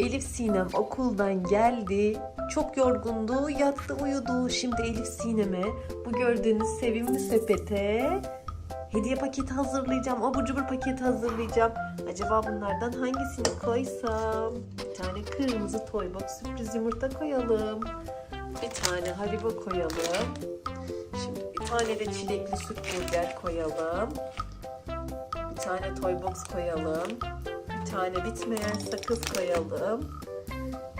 Elif Sinem okuldan geldi. Çok yorgundu, yattı uyudu. Şimdi Elif Sinem'e bu gördüğünüz sevimli sepete hediye paketi hazırlayacağım. Abur cubur paketi hazırlayacağım. Acaba bunlardan hangisini koysam? Bir tane kırmızı toy box sürpriz yumurta koyalım. Bir tane haribo koyalım. Şimdi bir tane de çilekli süt burger koyalım. Bir tane toy box koyalım. Bir tane bitmeyen sakız koyalım.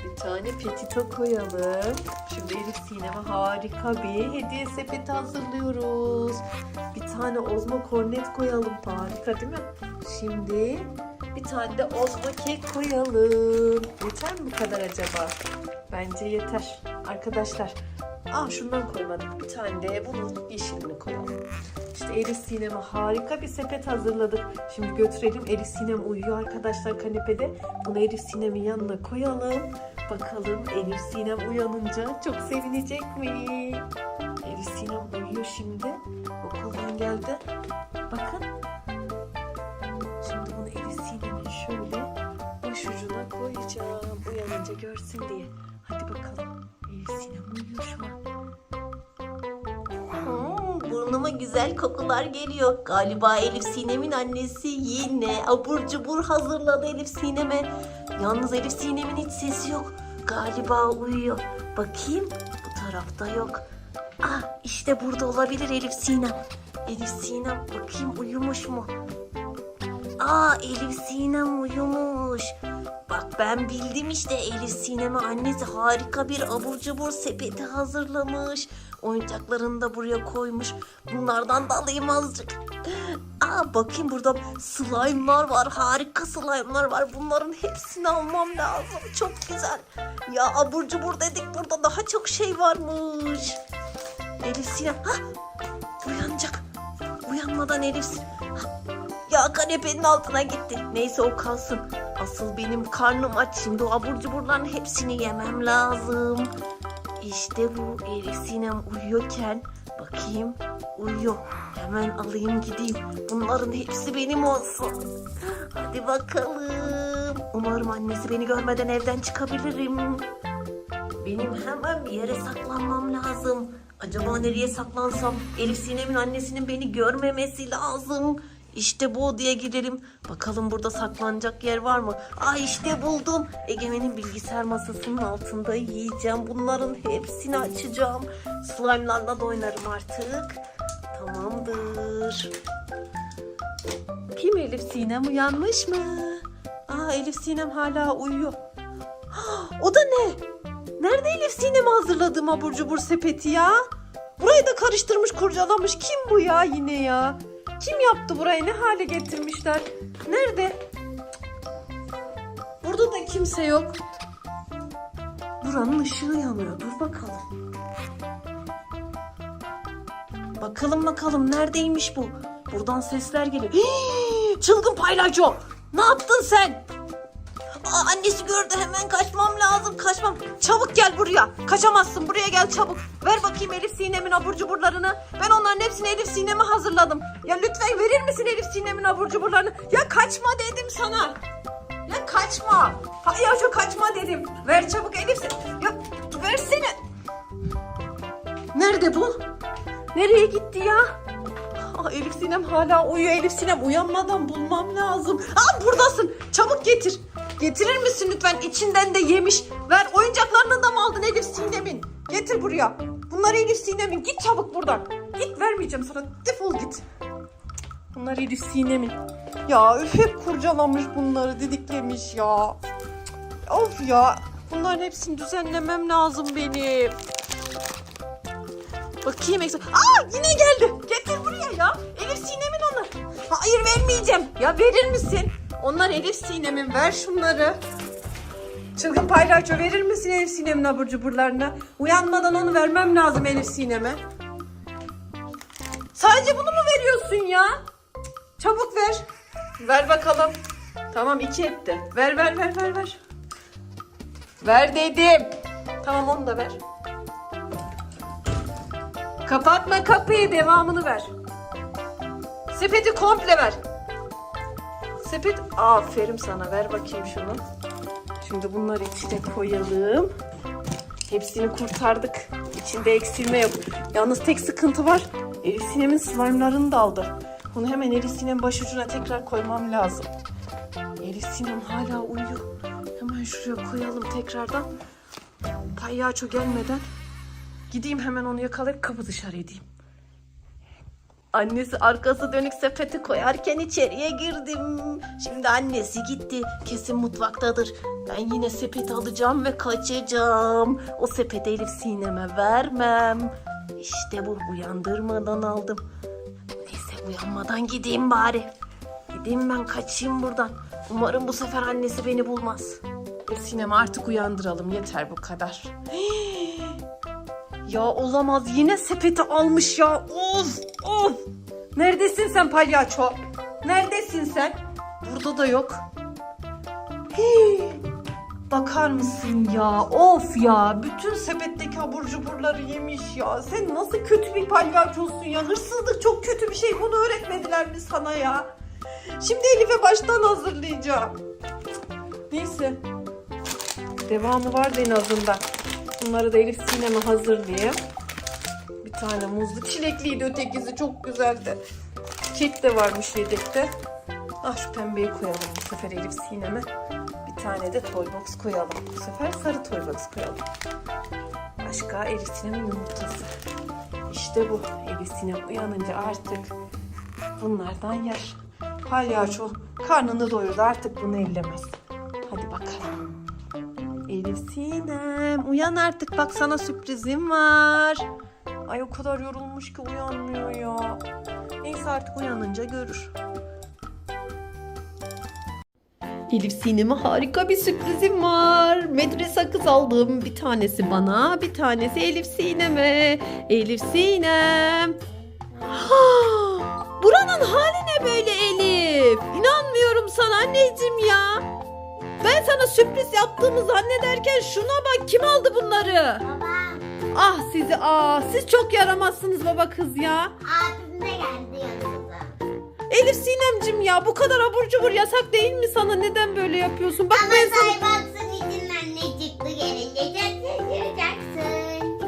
Bir tane petito koyalım. Şimdi Elif Sinem'e harika bir hediye sepeti hazırlıyoruz. Bir tane ozma kornet koyalım. Harika değil mi? Şimdi bir tane de ozma kek koyalım. Yeter mi bu kadar acaba? Bence yeter. Arkadaşlar Aa şundan koymadık. Bir tane de bunun yeşilini koyalım. İşte Elif Sinem'e harika bir sepet hazırladık. Şimdi götürelim. Elif Sinem uyuyor arkadaşlar kanepede. Bunu Elif Sinem'in yanına koyalım. Bakalım Elif Sinem uyanınca çok sevinecek mi? Elif Sinem uyuyor şimdi. Okuldan geldi. Bakın. Şimdi bunu Elif Sinem'in şöyle başucuna koyacağım. Uyanınca görsün diye. Hadi bakalım. Elif Sinem burnuma güzel kokular geliyor. Galiba Elif Sinem'in annesi yine abur cubur hazırladı Elif Sinem'e. Yalnız Elif Sinem'in hiç sesi yok. Galiba uyuyor. Bakayım bu tarafta yok. Ah işte burada olabilir Elif Sinem. Elif Sinem bakayım uyumuş mu? Aa Elif Sinem uyumuş. Ben bildim işte Elif Sinem'e annesi harika bir abur cubur sepeti hazırlamış. Oyuncaklarını da buraya koymuş. Bunlardan da alayım azıcık. Aa bakayım burada slime'lar var. Harika slime'lar var. Bunların hepsini almam lazım. Çok güzel. Ya abur cubur dedik burada daha çok şey varmış. Elif Sinem. Ha, uyanacak. Uyanmadan Elif Sinem. Ya kanepenin altına gitti. Neyse o kalsın. Asıl benim karnım aç. Şimdi o abur cuburların hepsini yemem lazım. İşte bu Elif Sinem uyuyorken bakayım uyuyor. Hemen alayım gideyim. Bunların hepsi benim olsun. Hadi bakalım. Umarım annesi beni görmeden evden çıkabilirim. Benim hemen bir yere saklanmam lazım. Acaba nereye saklansam? Elif Sinem'in annesinin beni görmemesi lazım. İşte bu odaya girelim. Bakalım burada saklanacak yer var mı? Aa işte buldum. Egemen'in bilgisayar masasının altında yiyeceğim. Bunların hepsini açacağım. Slime'larla da oynarım artık. Tamamdır. Kim Elif Sinem uyanmış mı? Aa Elif Sinem hala uyuyor. O da ne? Nerede Elif Sinem'e hazırladığım abur cubur sepeti ya? Burayı da karıştırmış kurcalamış. Kim bu ya yine ya? Kim yaptı burayı? Ne hale getirmişler? Nerede? Burada da kimse yok. Buranın ışığı yanıyor. Dur bakalım. Bakalım bakalım neredeymiş bu? Buradan sesler geliyor. Hii, çılgın paylaço. Ne yaptın sen? Aa, annesi gördü hemen kaçmam lazım. Kaçmam. Çabuk gel buraya. Kaçamazsın. Buraya gel çabuk. Ver bakayım Elif Sinem'in abur cuburlarını. Ben onların hepsini Elif Sinem'e hazırladım. Ya lütfen verir misin Elif Sinem'in abur cuburlarını? Ya kaçma dedim sana. Ya kaçma. Paylaşo kaçma dedim. Ver çabuk Elif Sinem. Ya versene. Nerede bu? Nereye gitti ya? Aa, Elif Sinem hala uyuyor. Elif Sinem uyanmadan bulmam lazım. Aa buradasın. Çabuk getir. Getirir misin lütfen? İçinden de yemiş. Ver oyuncaklarını da mı aldın Elif Sinem'in? Getir buraya. Bunlar Elif Sinem'in. Git çabuk buradan. Git vermeyeceğim sana. Defol git. Bunlar Elif Sinem'in. Ya üf, hep kurcalamış bunları didiklemiş ya. Of ya. Bunların hepsini düzenlemem lazım benim. Bakayım eksik. Aa yine geldi. Getir buraya ya. Elif Sinem'in onlar. Hayır vermeyeceğim. Ya verir misin? Onlar Elif Sinem'in. Ver şunları. Çılgın paylaşıyor. Verir misin Elif Sinem'in abur cuburlarını? Uyanmadan onu vermem lazım Elif Sinem'e. Sadece bunu mu veriyorsun ya? Çabuk ver. Ver bakalım. Tamam iki etti. Ver ver ver ver ver. Ver dedim. Tamam onu da ver. Kapatma kapıyı devamını ver. Sepeti komple ver. Sepet aferin sana ver bakayım şunu. Şimdi bunları içine koyalım. Hepsini kurtardık. İçinde eksilme yok. Yalnız tek sıkıntı var. Elif Sinem'in slime'larını da aldı. Bunu hemen Elif başucuna tekrar koymam lazım. Elif hala uyuyor. Hemen şuraya koyalım tekrardan. Palyaço gelmeden gideyim hemen onu yakalayıp kapı dışarı edeyim. Annesi arkası dönük sepeti koyarken içeriye girdim. Şimdi annesi gitti. Kesin mutfaktadır. Ben yine sepeti alacağım ve kaçacağım. O sepeti Elif Sinem'e vermem. İşte bu uyandırmadan aldım. Neyse uyanmadan gideyim bari. Gideyim ben kaçayım buradan. Umarım bu sefer annesi beni bulmaz. Elif Sinem'i artık uyandıralım. Yeter bu kadar. Ya olamaz. Yine sepeti almış ya. Of of. Neredesin sen palyaço? Neredesin sen? Burada da yok. Hii. Bakar mısın ya? Of ya. Bütün sepetteki abur cuburları yemiş ya. Sen nasıl kötü bir palyaçosun ya? Hırsızlık çok kötü bir şey. Bunu öğretmediler mi sana ya? Şimdi Elif'e baştan hazırlayacağım. Neyse. Devamı var en azından. Bunları da Elif Sinem'e hazırlayayım. Bir tane muzlu çilekliydi ötekisi çok güzeldi. Kek de varmış yedekte. Ah şu pembeyi koyalım bu sefer Elif Sinem'e. Bir tane de toy box koyalım. Bu sefer sarı toy box koyalım. Başka Elif Sinem'in yumurtası. İşte bu. Elif Sinem uyanınca artık bunlardan yer. Palyaço karnını doyurdu artık bunu ellemez. Sinem uyan artık bak sana sürprizim var. Ay o kadar yorulmuş ki uyanmıyor ya. Neyse artık uyanınca görür. Elif Sinem'e harika bir sürprizim var. Medre sakız aldım. Bir tanesi bana, bir tanesi Elif Sinem'e. Elif Sinem. Ha, buranın hali ne böyle Elif? İnanmıyorum sana anneciğim ya. Ben sana sürpriz yaptığımı zannederken şuna bak kim aldı bunları? Baba, Ah sizi ah siz çok yaramazsınız baba kız ya. abim de geldi yanımıza. Elif Sinemcim ya bu kadar abur cubur yasak değil mi sana? Neden böyle yapıyorsun? Bak Ama ben sana... Starbucks'ın içinden ne çıktı gelince şaşıracaksın.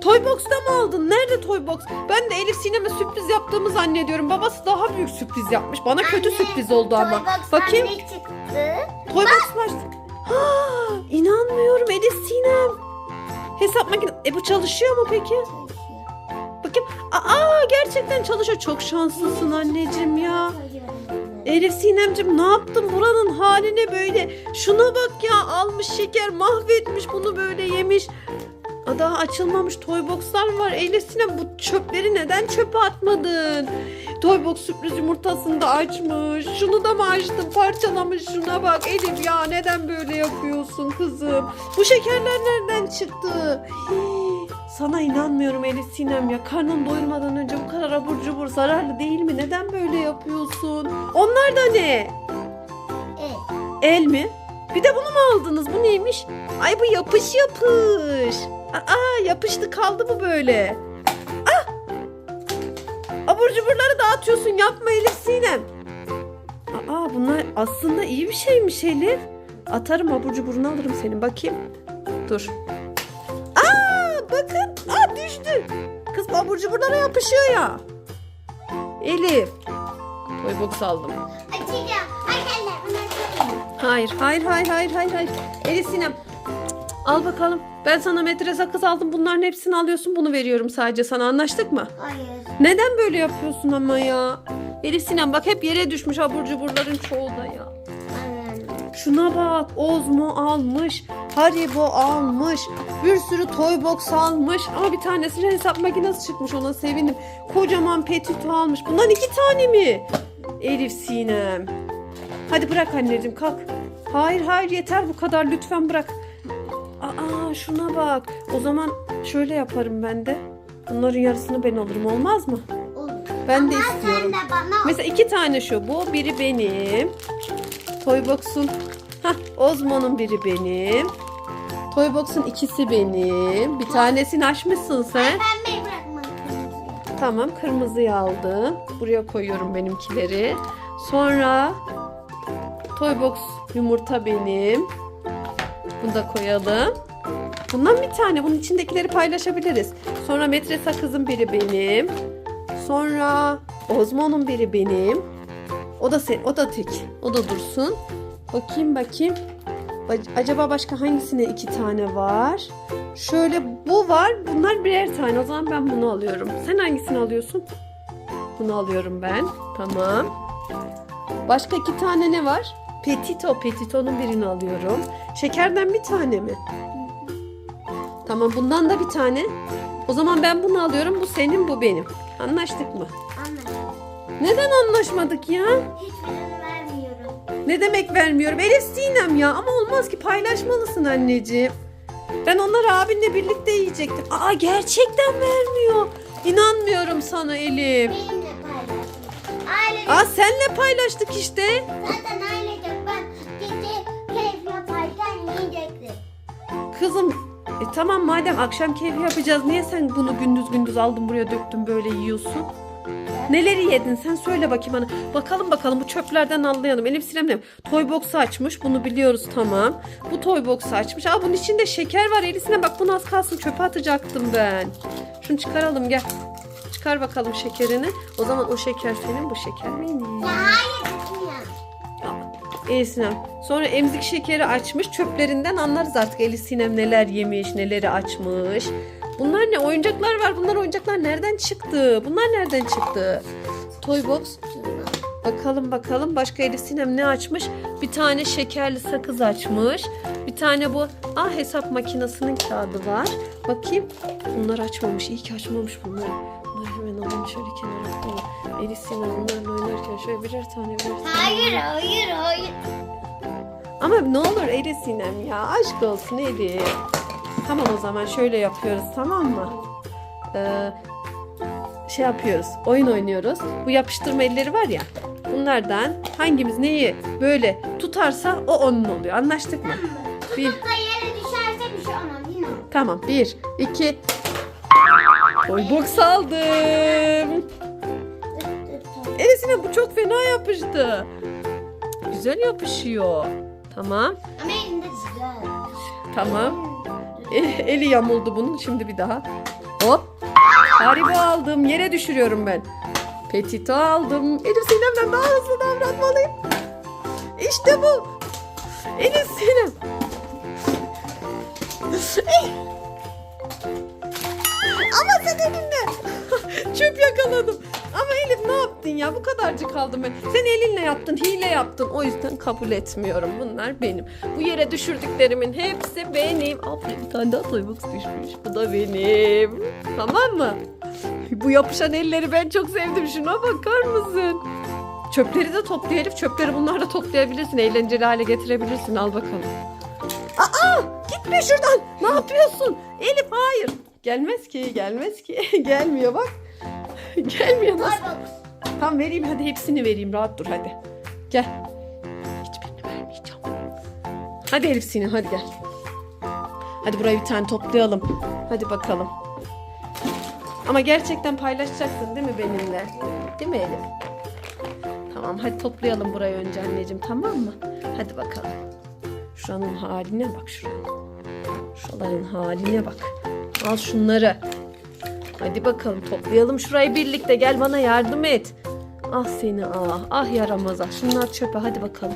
Toy Box'ta mı aldın? Nerede Toy Box? Ben de Elif Sinem'e sürpriz yaptığımı zannediyorum. Babası daha büyük sürpriz yapmış. Bana kötü Anne, sürpriz oldu ama. Starbucks'tan Bakayım. ne çıktı? Toy Box var. Ha, inanmıyorum Elif Sinem. Hesap makine... E bu çalışıyor mu peki? Bakayım. Aa gerçekten çalışıyor. Çok şanslısın anneciğim ya. Elif Sinemcim ne yaptın buranın haline böyle? Şuna bak ya almış şeker mahvetmiş bunu böyle yemiş. Daha açılmamış toy boxlar var. Elif Sinem bu çöpleri neden çöpe atmadın? Toy box sürpriz yumurtasını da açmış. Şunu da mı açtın parçalamış şuna bak. Elif ya neden böyle yapıyorsun kızım? Bu şekerler nereden çıktı? Sana inanmıyorum Elif Sinem ya. Karnın doyurmadan önce bu kadar abur cubur zararlı değil mi? Neden böyle yapıyorsun? Onlar da ne? Evet. El mi? Bir de bunu mu aldınız? Bu neymiş? Ay bu yapış yapış. Aa yapıştı kaldı mı böyle? Abur cuburları dağıtıyorsun yapma Elif Sinem. Aa bunlar aslında iyi bir şeymiş Elif. Atarım abur cuburunu alırım senin bakayım. Dur. Aa bakın. Aa düştü. Kız bu abur cuburlara yapışıyor ya. Elif. Toy box aldım. Hayır, hayır, hayır, hayır, hayır, hayır. Elif Sinem. Al bakalım. Ben sana metre sakız aldım. Bunların hepsini alıyorsun. Bunu veriyorum sadece sana. Anlaştık mı? Hayır. Neden böyle yapıyorsun ama ya? Elif Sinem bak hep yere düşmüş abur cuburların çoğu da ya. Şuna bak. Ozmo almış. Haribo almış. Bir sürü toy box almış. Ama bir tanesinin hesap makinesi çıkmış ona sevindim. Kocaman petito almış. Bundan iki tane mi? Elif Sinem. Hadi bırak anneciğim kalk. Hayır hayır yeter bu kadar lütfen bırak. Aa şuna bak. O zaman şöyle yaparım ben de. Bunların yarısını ben alırım olmaz mı? Olur. Ben de Ama istiyorum. sen de bana Mesela iki tane şu. Bu biri benim. Toybox'un Hah, Ozmo'nun biri benim. Toybox'un ikisi benim. Bir tanesini açmışsın sen. bırakma. kırmızıyı. Tamam kırmızıyı aldım. Buraya koyuyorum benimkileri. Sonra Toybox yumurta benim. Bunu da koyalım. Bundan bir tane. Bunun içindekileri paylaşabiliriz. Sonra metre sakızın biri benim. Sonra Ozmo'nun biri benim. O da sen, o da tek. O da dursun. Bakayım bakayım. Ba- Acaba başka hangisine iki tane var? Şöyle bu var. Bunlar birer tane. O zaman ben bunu alıyorum. Sen hangisini alıyorsun? Bunu alıyorum ben. Tamam. Başka iki tane ne var? Petito. Petito'nun birini alıyorum. Şekerden bir tane mi? Tamam bundan da bir tane. O zaman ben bunu alıyorum. Bu senin bu benim. Anlaştık mı? Anladım. Neden anlaşmadık ya? Hiçbirini vermiyorum. Ne demek vermiyorum? Elif Sinem ya ama olmaz ki paylaşmalısın anneciğim. Ben onları abinle birlikte yiyecektim. Aa gerçekten vermiyor. İnanmıyorum sana Elif. Benimle paylaşın. Aile Aa senle paylaştık işte. zaten ailecek ben gece keyif yaparken yiyecektim. Kızım tamam madem akşam keyfi yapacağız niye sen bunu gündüz gündüz aldın buraya döktün böyle yiyorsun? Neleri yedin sen söyle bakayım bana. Bakalım bakalım bu çöplerden anlayalım. Elif Sinem'le toy box'u açmış bunu biliyoruz tamam. Bu toy box'u açmış. Aa bunun içinde şeker var Elif Sinem bak bunu az kalsın çöpe atacaktım ben. Şunu çıkaralım gel. Çıkar bakalım şekerini. O zaman o şeker senin bu şeker benim. Elif Sinem. Sonra emzik şekeri açmış. Çöplerinden anlarız artık Elif Sinem neler yemiş, neleri açmış. Bunlar ne? Oyuncaklar var. Bunlar oyuncaklar nereden çıktı? Bunlar nereden çıktı? Toy box. Bakalım bakalım. Başka Elif Sinem ne açmış? Bir tane şekerli sakız açmış. Bir tane bu ah hesap makinesinin kağıdı var. Bakayım. Bunlar açmamış. İyi ki açmamış bunları. Bunları hemen alayım şöyle kenara koyayım. Elif Sinem bunlarla oynarken şöyle birer tane birer tane. Hayır hayır hayır. Ama ne olur Elif Sinem ya aşk olsun Elif. Tamam o zaman şöyle yapıyoruz tamam mı? Ee, şey yapıyoruz oyun oynuyoruz. Bu yapıştırma elleri var ya bunlardan hangimiz neyi böyle tutarsa o onun oluyor anlaştık mı? Bir, yere düşerse bir şey olmaz mi? tamam bir iki Oy box aldım. Elif Sinem bu çok fena yapıştı. Güzel yapışıyor. Tamam. Ama elinde güzel. Tamam. E- Eli yamuldu bunun. Şimdi bir daha. Hop. Haribo aldım. Yere düşürüyorum ben. Petito aldım. Elif Sinem'den daha hızlı davranmalıyım. İşte bu. Elif Sinem. Ama sen elinle. Çöp yakaladım. Ama Elif ne yaptın ya? Bu kadarcık kaldım ben. Sen elinle yaptın, hile yaptın. O yüzden kabul etmiyorum. Bunlar benim. Bu yere düşürdüklerimin hepsi benim. Abla bir tane daha toybox düşmüş. Bu da benim. Tamam mı? Bu yapışan elleri ben çok sevdim. Şuna bakar mısın? Çöpleri de topla Elif. Çöpleri bunlar da toplayabilirsin. Eğlenceli hale getirebilirsin. Al bakalım. Gitme şuradan. Ne yapıyorsun? Elif hayır. Gelmez ki, gelmez ki. Gelmiyor bak. Gelmiyor nasıl? Tamam vereyim hadi hepsini vereyim. Rahat dur hadi. Gel. Hiçbirini vermeyeceğim. Hadi Elif Sinem hadi gel. Hadi burayı bir tane toplayalım. Hadi bakalım. Ama gerçekten paylaşacaksın değil mi benimle? Değil mi Elif? Tamam hadi toplayalım burayı önce anneciğim tamam mı? Hadi bakalım. Şuranın haline bak şuranın. Şuraların haline bak. Al şunları. Hadi bakalım toplayalım şurayı birlikte. Gel bana yardım et. Ah seni ah. Ah yaramaz ah. Şunlar çöpe hadi bakalım.